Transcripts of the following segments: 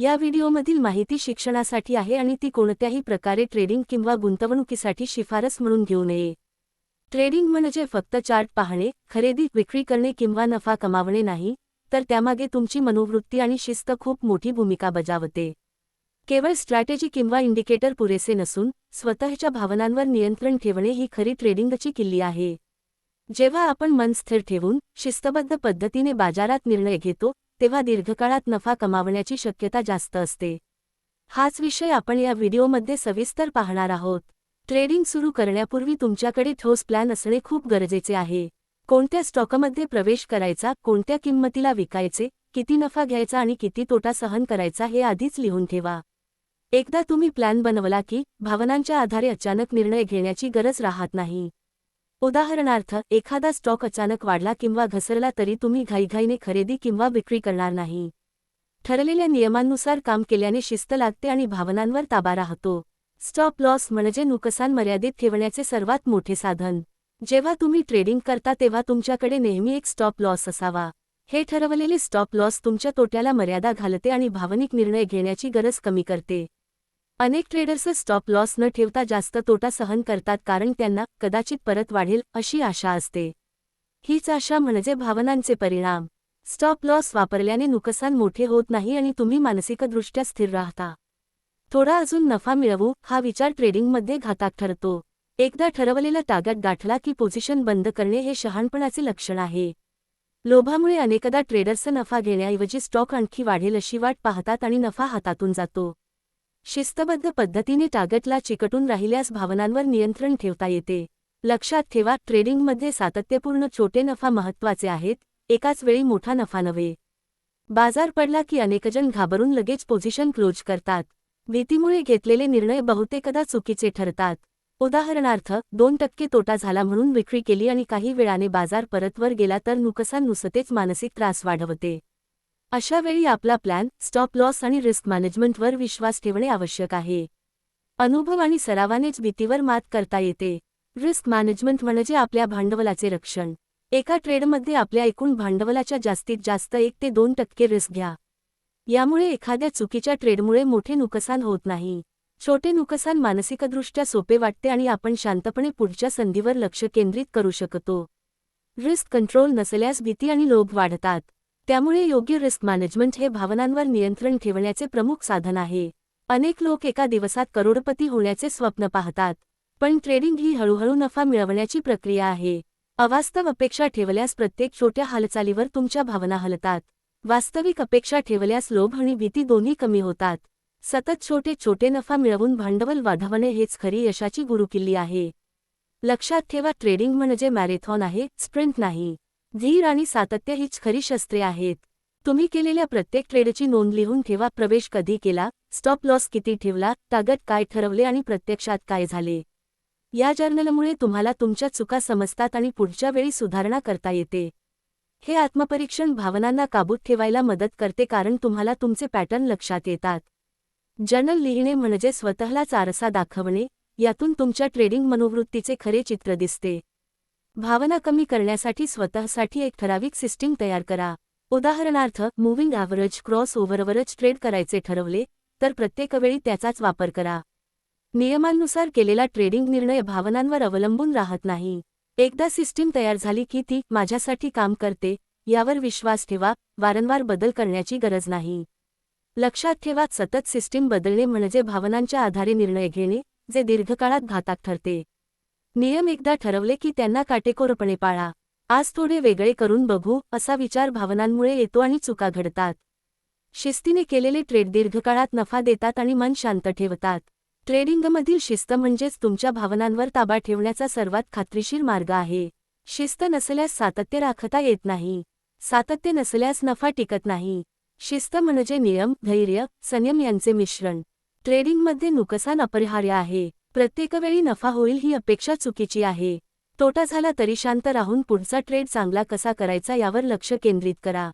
या व्हिडिओमधील माहिती शिक्षणासाठी आहे आणि ती कोणत्याही प्रकारे ट्रेडिंग किंवा गुंतवणुकीसाठी शिफारस म्हणून घेऊ नये. ट्रेडिंग म्हणजे फक्त चार्ट पाहणे खरेदी विक्री करणे किंवा नफा कमावणे नाही तर त्यामागे तुमची मनोवृत्ती आणि शिस्त खूप मोठी भूमिका बजावते. केवळ स्ट्रॅटेजी किंवा इंडिकेटर पुरेसे नसून स्वतःच्या भावनांवर नियंत्रण ठेवणे ही खरी ट्रेडिंगची किल्ली आहे. जेव्हा आपण मन स्थिर ठेवून शिस्तबद्ध पद्धतीने बाजारात निर्णय घेतो तेव्हा दीर्घकाळात नफा कमावण्याची शक्यता जास्त असते. हाच विषय आपण या व्हिडिओमध्ये सविस्तर पाहणार आहोत. ट्रेडिंग सुरू करण्यापूर्वी तुमच्याकडे ठोस प्लॅन असणे खूप गरजेचे आहे. कोणत्या स्टॉकमध्ये प्रवेश करायचा कोणत्या किंमतीला विकायचे किती नफा घ्यायचा आणि किती तोटा सहन करायचा हे आधीच लिहून ठेवा. एकदा तुम्ही प्लॅन बनवला की भावनांच्या आधारे अचानक निर्णय घेण्याची गरज राहत नाही. उदाहरणार्थ एखादा स्टॉक अचानक वाढला किंवा घसरला तरी तुम्ही घाईघाईने खरेदी किंवा विक्री करणार नाही. ठरलेल्या नियमांनुसार काम केल्याने शिस्त लागते आणि भावनांवर ताबा राहतो. स्टॉप लॉस म्हणजे नुकसान मर्यादित ठेवण्याचे सर्वात मोठे साधन. जेव्हा तुम्ही ट्रेडिंग करता तेव्हा तुमच्याकडे नेहमी एक स्टॉप लॉस असावा. हे ठरवलेले स्टॉप लॉस तुमच्या तोट्याला मर्यादा घालते आणि भावनिक निर्णय घेण्याची गरज कमी करते. अनेक ट्रेडर्स स्टॉप लॉस न ठेवता जास्त तोटा सहन करतात कारण त्यांना कदाचित परत वाढेल अशी आशा असते. हीच आशा म्हणजे भावनांचे परिणाम. स्टॉप लॉस वापरल्याने नुकसान मोठे होत नाही आणि तुम्ही मानसिकदृष्ट्या स्थिर राहता. थोडा अजून नफा मिळवू हा विचार ट्रेडिंगमध्ये घातक ठरतो. एकदा ठरवलेला टार्गेट गाठला की पोझिशन बंद करणे हे शहाणपणाचे लक्षण आहे. लोभामुळे अनेकदा ट्रेडर्स नफा घेण्याऐवजी स्टॉक आणखी वाढेल अशी वाट पाहतात आणि नफा हातातून जातो. शिस्तबद्ध पद्धतीने टार्गेटला चिकटून राहिल्यास भावनांवर नियंत्रण ठेवता येते. लक्षात ठेवा ट्रेडिंगमध्ये सातत्यपूर्ण छोटे नफा महत्त्वाचे आहेत एकाच वेळी मोठा नफा नव्हे. बाजार पडला की अनेकजण घाबरून लगेच पोझिशन क्लोज करतात. भीतीमुळे घेतलेले निर्णय बहुतेकदा चुकीचे ठरतात. उदाहरणार्थ दोन टक्के तोटा झाला म्हणून विक्री केली आणि काही वेळाने बाजार परतवर गेला तर नुकसान नुसतेच मानसिक त्रास वाढवते. अशा वेळी आपला प्लॅन स्टॉप लॉस आणि रिस्क मॅनेजमेंटवर विश्वास ठेवणे आवश्यक आहे. अनुभव आणि सरावानेच भीतीवर मात करता येते. रिस्क मॅनेजमेंट म्हणजे आपल्या भांडवलाचे रक्षण. एका ट्रेडमध्ये आपल्या एकूण भांडवलाच्या जास्तीत जास्त एक ते दोन टक्के रिस्क घ्या. यामुळे एखाद्या चुकीच्या ट्रेडमुळे मोठे नुकसान होत नाही. छोटे नुकसान मानसिकदृष्ट्या सोपे वाटते आणि आपण शांतपणे पुढच्या संधीवर लक्ष केंद्रित करू शकतो. रिस्क कंट्रोल नसल्यास भीती आणि लोभ वाढतात. त्यामुळे योग्य रिस्क मॅनेजमेंट हे भावनांवर नियंत्रण ठेवण्याचे प्रमुख साधन आहे. अनेक लोक एका दिवसात करोडपती होण्याचे स्वप्न पाहतात पण ट्रेडिंग ही हळूहळू नफा मिळवण्याची प्रक्रिया आहे. अवास्तव अपेक्षा ठेवल्यास प्रत्येक छोट्या हालचालीवर तुमच्या भावना हलतात. वास्तविक अपेक्षा ठेवल्यास लोभ आणि भीती दोन्ही कमी होतात. सतत छोटे छोटे नफा मिळवून भांडवल वाढवणे हेच खरी यशाची गुरुकिल्ली आहे. लक्षात ठेवा ट्रेडिंग म्हणजे मॅरेथॉन आहे स्प्रिंट नाही. धीर आणि सातत्य हीच खरी शस्त्रे आहेत. तुम्ही केलेल्या प्रत्येक ट्रेडची नोंद लिहून ठेवा. प्रवेश कधी केला? स्टॉप लॉस किती ठेवला? तागत काय ठरवले आणि प्रत्यक्षात काय झाले? या जर्नलमुळे तुम्हाला तुमच्या चुका समजतात आणि पुढच्या वेळी सुधारणा करता येते. हे आत्मपरीक्षण भावनांना काबूत ठेवायला मदत करते कारण तुम्हाला तुमचे पॅटर्न लक्षात येतात. जर्नल लिहिणे म्हणजे स्वतःलाच आरसा दाखवणे यातून तुमच्या ट्रेडिंग मनोवृत्तीचे खरे चित्र दिसते. भावना कमी करण्यासाठी स्वतःसाठी एक ठराविक सिस्टीम तयार करा. उदाहरणार्थ मूव्हिंग ॲव्हरेज क्रॉस ओव्हरवरच ट्रेड करायचे ठरवले तर प्रत्येक वेळी त्याचाच वापर करा. नियमांनुसार केलेला ट्रेडिंग निर्णय भावनांवर अवलंबून राहत नाही. एकदा सिस्टीम तयार झाली की ती माझ्यासाठी काम करते यावर विश्वास ठेवा वारंवार बदल करण्याची गरज नाही. लक्षात ठेवा सतत सिस्टीम बदलणे म्हणजे भावनांच्या आधारे निर्णय घेणे जे दीर्घकाळात घातक ठरते. नियम एकदा ठरवले की त्यांना काटेकोरपणे पाळा. आज थोडे वेगळे करून बघू असा विचार भावनांमुळे येतो आणि चुका घडतात. शिस्तीने केलेले ट्रेड दीर्घकाळात नफा देतात आणि मन शांत ठेवतात. ट्रेडिंगमधील शिस्त म्हणजेच तुमच्या भावनांवर ताबा ठेवण्याचा सर्वात खात्रीशीर मार्ग आहे. शिस्त नसल्यास सातत्य राखता येत नाही. सातत्य नसल्यास नफा टिकत नाही. शिस्त म्हणजे नियम धैर्य संयम यांचे मिश्रण. ट्रेडिंगमध्ये नुकसान अपरिहार्य आहे. प्रत्येकवेळी नफा होईल ही अपेक्षा चुकीची आहे. तोटा झाला तरी शांत राहून पुढचा ट्रेड चांगला कसा करायचा यावर लक्ष केंद्रित करा.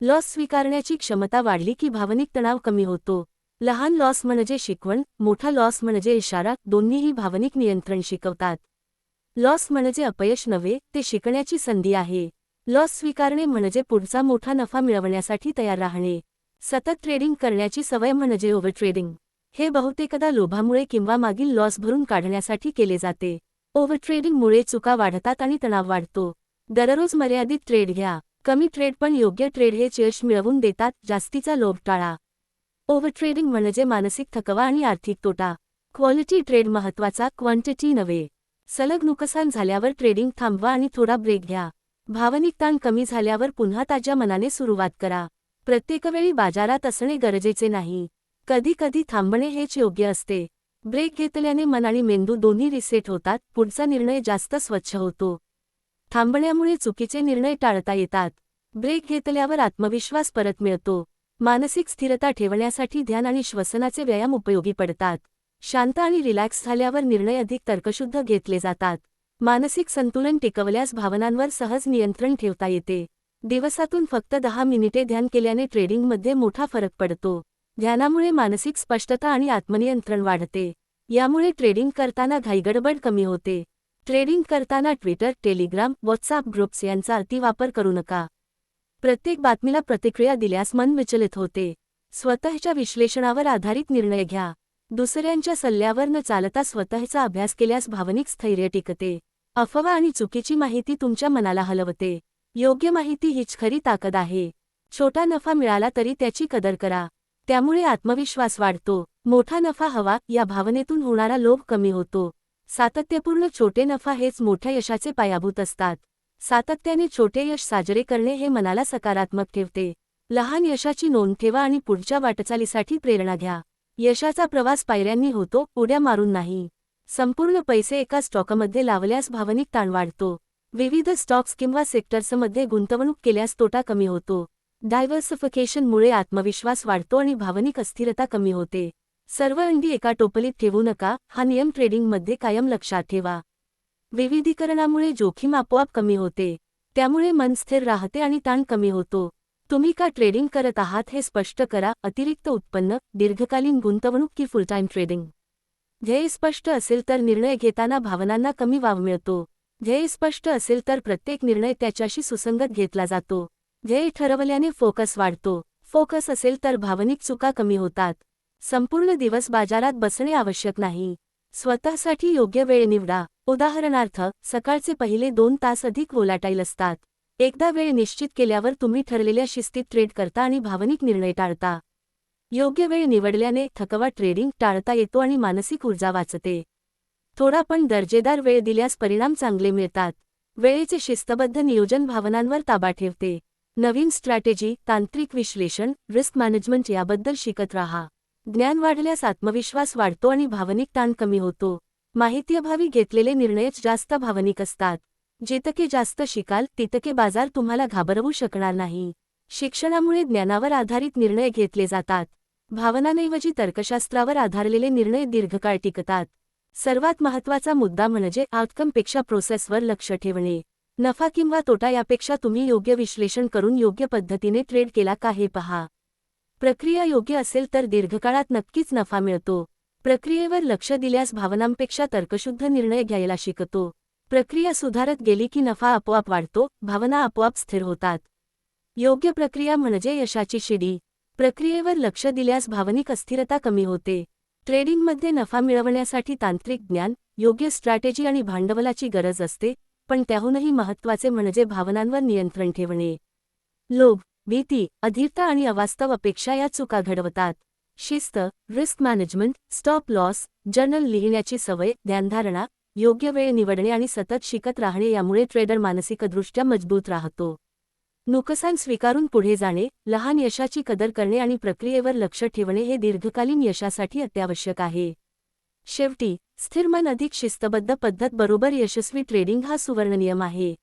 लॉस स्वीकारण्याची क्षमता वाढली की भावनिक तणाव कमी होतो. लहान लॉस म्हणजे शिकवण मोठा लॉस म्हणजे इशारा दोन्हीही भावनिक नियंत्रण शिकवतात. लॉस म्हणजे अपयश नव्हे ते शिकण्याची संधी आहे. लॉस स्वीकारणे म्हणजे पुढचा मोठा नफा मिळवण्यासाठी तयार राहणे. सतत ट्रेडिंग करण्याची सवय म्हणजे ओव्हर ट्रेडिंग हे बहुतेकदा लोभामुळे किंवा मागील लॉस भरून काढण्यासाठी केले जाते. ओव्हरट्रेडिंगमुळे चुका वाढतात आणि तणाव वाढतो. दररोज मर्यादित ट्रेड घ्या. कमी ट्रेड पण योग्य ट्रेड हे यश मिळवून देतात. जास्तीचा लोभ टाळा. ओव्हरट्रेडिंग म्हणजे मानसिक थकवा आणि आर्थिक तोटा. क्वालिटी ट्रेड महत्त्वाचा क्वांटिटी नव्हे. सलग नुकसान झाल्यावर ट्रेडिंग थांबवा आणि थोडा ब्रेक घ्या. भावनिक ताण कमी झाल्यावर पुन्हा ताज्या मनाने सुरुवात करा. प्रत्येकवेळी बाजारात असणे गरजेचे नाही. कधी कधी थांबणे हेच योग्य असते. ब्रेक घेतल्याने मन आणि मेंदू दोन्ही रिसेट होतात पुढचा निर्णय जास्त स्वच्छ होतो. थांबण्यामुळे चुकीचे निर्णय टाळता येतात. ब्रेक घेतल्यावर आत्मविश्वास परत मिळतो. मानसिक स्थिरता ठेवण्यासाठी ध्यान आणि श्वसनाचे व्यायाम उपयोगी पडतात. शांत आणि रिलॅक्स झाल्यावर निर्णय अधिक तर्कशुद्ध घेतले जातात. मानसिक संतुलन टिकवल्यास भावनांवर सहज नियंत्रण ठेवता येते. दिवसातून फक्त दहा मिनिटे ध्यान केल्याने ट्रेडिंगमध्ये मोठा फरक पडतो. ध्यानामुळे मानसिक स्पष्टता आणि आत्मनियंत्रण वाढते. यामुळे ट्रेडिंग करताना घाईगडबड कमी होते. ट्रेडिंग करताना ट्विटर टेलिग्राम व्हॉट्सअप ग्रुप्स यांचा अतिवापर करू नका. प्रत्येक बातमीला प्रतिक्रिया दिल्यास मन विचलित होते. स्वतःच्या विश्लेषणावर आधारित निर्णय घ्या. दुसऱ्यांच्या सल्ल्यावर न चालता स्वतःचा अभ्यास केल्यास भावनिक स्थैर्य टिकते. अफवा आणि चुकीची माहिती तुमच्या मनाला हलवते. योग्य माहिती हीच खरी ताकद आहे. छोटा नफा मिळाला तरी त्याची कदर करा. त्यामुळे आत्मविश्वास वाढतो. मोठा नफा हवा या भावनेतून होणारा लोभ कमी होतो. सातत्यपूर्ण छोटे नफा हेच मोठ्या यशाचे पायाभूत असतात. सातत्याने छोटे यश साजरे करणे हे मनाला सकारात्मक ठेवते. लहान यशाची नोंद ठेवा आणि पुढच्या वाटचालीसाठी प्रेरणा घ्या. यशाचा प्रवास पायऱ्यांनी होतो उड्या मारून नाही. संपूर्ण पैसे एका स्टॉकमध्ये लावल्यास भावनिक ताण वाढतो. विविध स्टॉक्स किंवा सेक्टर्समध्ये गुंतवणूक केल्यास तोटा कमी होतो. डायव्हर्सिफिकेशनमुळे आत्मविश्वास वाढतो आणि भावनिक अस्थिरता कमी होते. सर्व अंडी एका टोपलीत ठेवू नका हा नियम ट्रेडिंगमध्ये कायम लक्षात ठेवा. विविधीकरणामुळे जोखीम आपोआप कमी होते. त्यामुळे मन स्थिर राहते आणि ताण कमी होतो. तुम्ही का ट्रेडिंग करत आहात हे स्पष्ट करा. अतिरिक्त उत्पन्न दीर्घकालीन गुंतवणूक की फुलटाईम ट्रेडिंग ध्येय स्पष्ट असेल तर निर्णय घेताना भावनांना कमी वाव मिळतो. ध्येय स्पष्ट असेल तर प्रत्येक निर्णय त्याच्याशी सुसंगत घेतला जातो. ध्येय ठरवल्याने फोकस वाढतो. फोकस असेल तर भावनिक चुका कमी होतात. संपूर्ण दिवस बाजारात बसणे आवश्यक नाही. स्वतःसाठी योग्य वेळ निवडा. उदाहरणार्थ सकाळचे पहिले दोन तास अधिक वोलाटाईल असतात. एकदा वेळ निश्चित केल्यावर तुम्ही ठरलेल्या शिस्तीत ट्रेड करता आणि भावनिक निर्णय टाळता. योग्य वेळ निवडल्याने थकवा ट्रेडिंग टाळता येतो आणि मानसिक ऊर्जा वाचते. थोडा पण दर्जेदार वेळ दिल्यास परिणाम चांगले मिळतात. वेळेचे शिस्तबद्ध नियोजन भावनांवर ताबा ठेवते. नवीन स्ट्रॅटेजी तांत्रिक विश्लेषण रिस्क मॅनेजमेंट याबद्दल शिकत राहा. ज्ञान वाढल्यास आत्मविश्वास वाढतो आणि भावनिक ताण कमी होतो. माहितीअभावी घेतलेले निर्णयच जास्त भावनिक असतात. जितके जास्त शिकाल तितके बाजार तुम्हाला घाबरवू शकणार नाही. शिक्षणामुळे ज्ञानावर आधारित निर्णय घेतले जातात. भावनांऐवजी तर्कशास्त्रावर आधारलेले निर्णय दीर्घकाळ टिकतात. सर्वात महत्त्वाचा मुद्दा म्हणजे आउटकमपेक्षा प्रोसेसवर लक्ष ठेवणे. नफा किंवा तोटा यापेक्षा तुम्ही योग्य विश्लेषण करून योग्य पद्धतीने ट्रेड केला का हे पहा. प्रक्रिया योग्य असेल तर दीर्घकाळात नक्कीच नफा मिळतो. प्रक्रियेवर लक्ष दिल्यास भावनांपेक्षा तर्कशुद्ध निर्णय घ्यायला शिकतो. प्रक्रिया सुधारत गेली की नफा आपोआप वाढतो भावना आपोआप स्थिर होतात. योग्य प्रक्रिया म्हणजे यशाची शिडी. प्रक्रियेवर लक्ष दिल्यास भावनिक अस्थिरता कमी होते. ट्रेडिंगमध्ये नफा मिळवण्यासाठी तांत्रिक ज्ञान योग्य स्ट्रॅटेजी आणि भांडवलाची गरज असते पण त्याहूनही महत्त्वाचे म्हणजे भावनांवर नियंत्रण ठेवणे. लोभ भीती अधीरता आणि अवास्तव अपेक्षा या चुका घडवतात. शिस्त risk management stop loss journal लिहिण्याची सवय ध्यानधारणा योग्य वेळ निवडणे आणि सतत शिकत राहणे यामुळे ट्रेडर मानसिकदृष्ट्या मजबूत राहतो. नुकसान स्वीकारून पुढे जाणे लहान यशाची कदर करणे आणि प्रक्रियेवर लक्ष ठेवणे हे दीर्घकालीन यशासाठी अत्यावश्यक आहे. शेवटी स्थिर मन अधिक शिस्तबद्ध पद्धत बरोबर यशस्वी ट्रेडिंग हा सुवर्णनियम आहे.